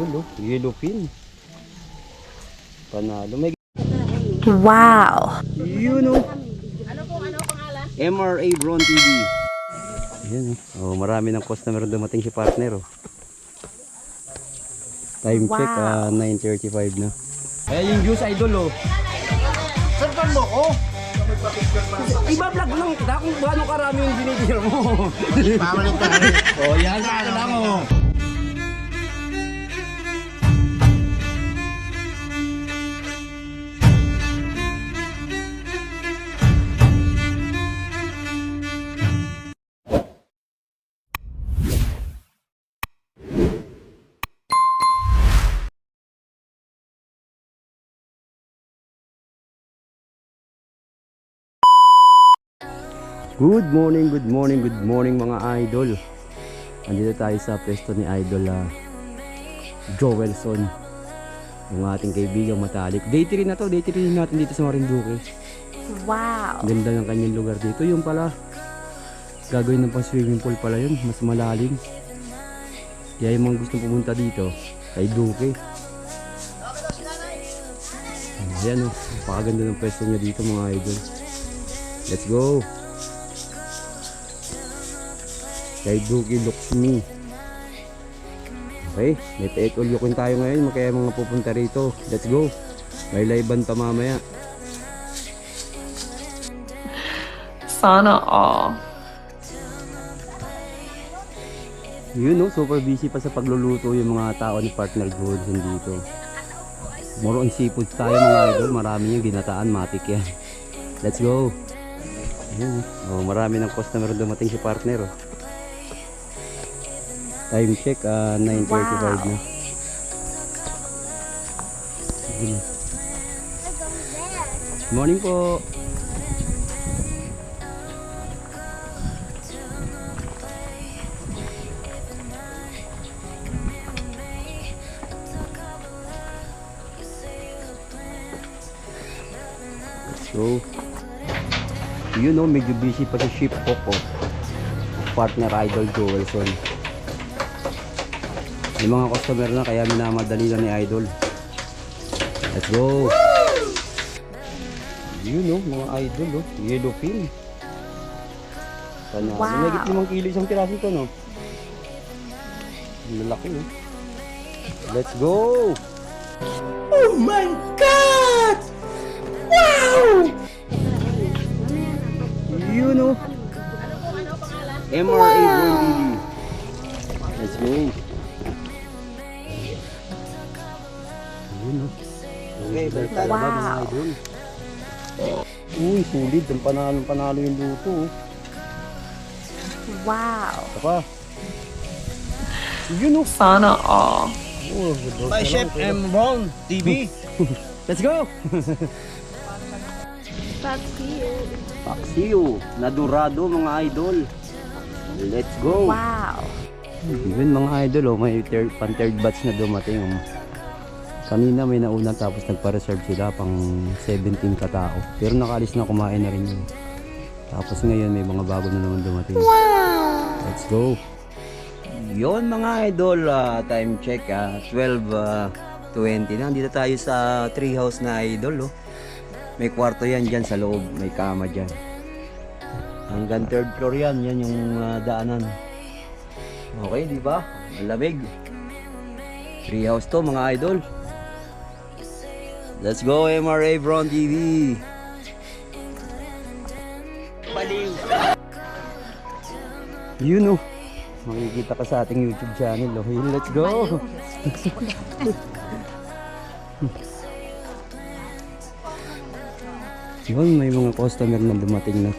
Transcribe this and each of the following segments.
idol oh. Yellowfin. Panalo. May Wow. Yun oh. MRA Bron TV. Ayan oh. oh. Marami ng customer dumating si partner oh. Time check ah, 9.35 na. Ayan yung juice idol oh. Saan mo ko? Iba-vlog lang kita kung gaano karami yung binibigyan mo. Pabalik ka rin. oh, yan sa lang Good morning, good morning, good morning mga idol. Andito tayo sa pwesto ni Idol ah, Joelson. Yung ating kaibigang matalik. Day 3 na to, day 3 natin dito sa Marinduque. Wow. Ganda ng kanyang lugar dito. Yung pala, gagawin ng pang swimming pool pala yun. Mas malalim. Kaya yung mga gustong pumunta dito, kay Duque. Ayan oh, napakaganda ng pwesto niya dito mga idol. Let's go! Kay Duque Luxmi. Okay, may take all yukin tayo ngayon. Kaya mga pupunta rito. Let's go! May live pa mamaya. Sana all. Yun no, super busy pa sa pagluluto yung mga tao ni Partner Godson dito. More on seafood tayo mga idol. Marami yung ginataan, matik yan. Let's go! Ayun, oh, marami ng customer dumating si Partner. Oh. Time check, ah, 9.35 na. Sige na. Morning po! So, yun know, medyo busy pa sa ship ko. Partner Idol Joelson. Yung mga customer na kaya minamadali na ni Idol. Let's go! Yun know, mga idol oh. Yellowfin. Panalo. Wow. May limang kilo isang piraso to no? Ang Lalaki no? Let's go! Oh my God! Uy, sulit. Ang panalo, panalo yung luto. oh. Wow. Saka. Yun oh. Sana all. Oh, By Chef M. Ron TV. Let's go! Paksiyo, nadurado mga idol. Let's go! Wow. Yun mga idol, oh, may third, pan third batch na dumating. oh. Kanina may nauna tapos nagpa-reserve sila pang 17 katao. Pero nakalis na kumain na rin yun. Tapos ngayon may mga bago na naman dumating. Let's go! Yon mga idol, ah, time check ah, 12.20 na. Dito tayo sa treehouse na idol. Oh. May kwarto yan dyan sa loob, may kama dyan. Hanggang third floor yan, yan yung ah, daanan. Okay, di ba? Malamig. Treehouse to mga idol. Let's go MRA Brown TV. Baliw. Yun oh. Makikita ka sa ating YouTube channel. Oh. Yun, let's go. Yun, may mga customer na dumating na.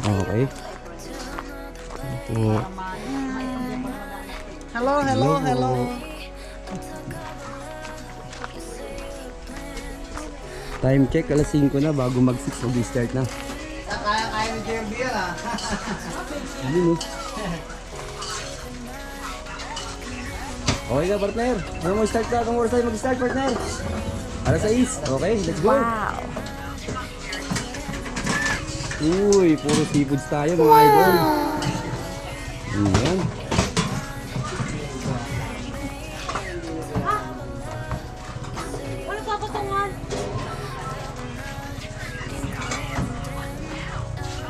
Okay. Ito. Hello, hello, hello. Time check, alas 5 na bago mag 6 mag-start na. Kaya-kaya ni JMB yan ah. Yun oh. Okay na partner. Ano mo start ka? Kung oras tayo mag-start partner? Alas 6. Okay, let's go. Wow. Uy, puro seafoods tayo mga idol. Ayan.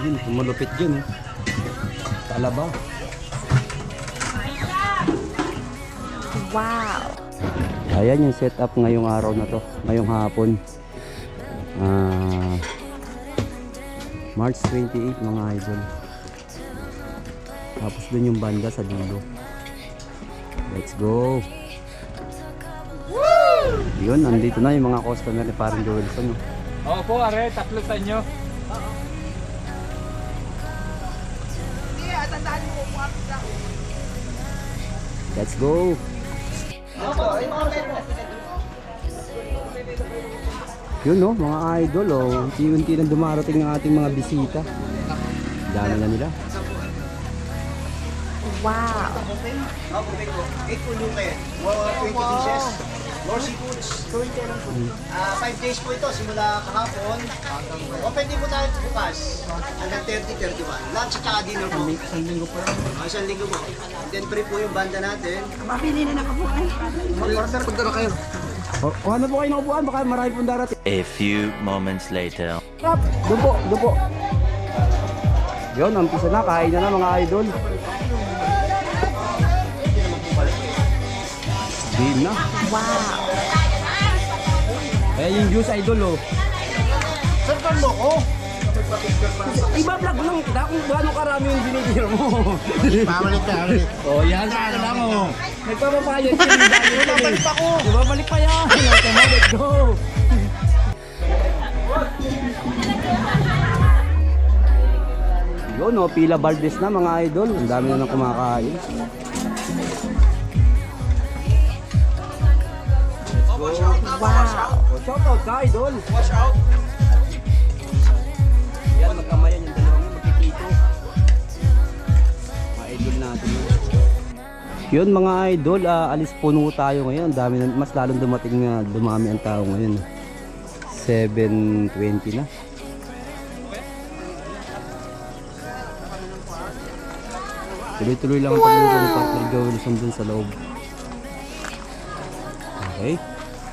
Yun. Yung malupit yun. Talaba. Wow. Ayan yung setup ngayong araw na to. Ngayong hapon. Ah, March 28 mga idol. Tapos dun yung banda sa dulo. Let's go. Yun, nandito na yung mga customer ni Parang Joelson. oh. Opo, are, tatlo sa inyo. Let's go. Yun no, mga idol oh. Unti-unti na dumarating ng ating mga bisita. Dami na nila. Wow. Oh, bubay ko. 8 po lupe. 20 dishes. More seafoods. Ah, 5 days po ito simula kahapon. Open din po tayo bukas. Hanggang 30, 31. Lunch at saka dinner po. Isang linggo po. isang linggo po. And then free po yung banda natin. Mabili na nakabuhay. Mag-order punta na kayo. O, o ano po kayo ng upuan? Baka marami pong darating. A few moments later. Stop! Doon po, doon po. Yun, umpisa na. Kain na na mga idol. Game na. Wow. Eh, yung juice idol oh. Saan mo ko? Iba vlog lang kita kung gaano karami yung binibiro mo. Pamalik ka. oh, yan. Ano lang oh. Nagpapapayad siya. Babalik pa ko. Babalik pa yan. Tama, let's go. Yun oh, pila Valdez na mga idol. Ang dami na nang kumakain. Wow. Oh, shout out idol. Watch out. Yan, magkamayan yung dalawang magkikito. Mga idol natin yun. Yun mga idol, ah, alis puno tayo ngayon. Dami na, mas lalong dumating na dumami ang tao ngayon. 7.20 na. Tuloy-tuloy lang ang pagluto ni Partner dun sa loob. Okay,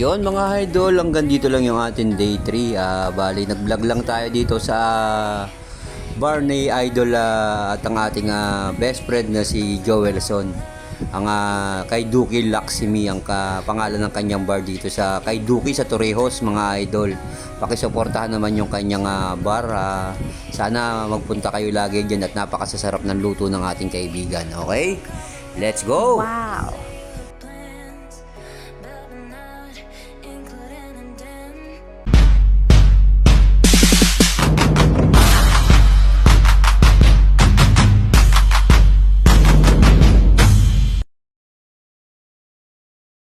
Yon mga idol, hanggang dito lang yung ating day 3. Ah, bali, nag-vlog lang tayo dito sa Barney Idol ah, at ang ating ah, best friend na si Joelson. Ang ah, kay Duki Laksimi ang ka, pangalan ng kanyang bar dito sa kay Duki sa Torrejos mga idol. Pakisuportahan naman yung kanyang ah, bar. ah. sana magpunta kayo lagi diyan at napakasasarap ng luto ng ating kaibigan. Okay? Let's go! Wow.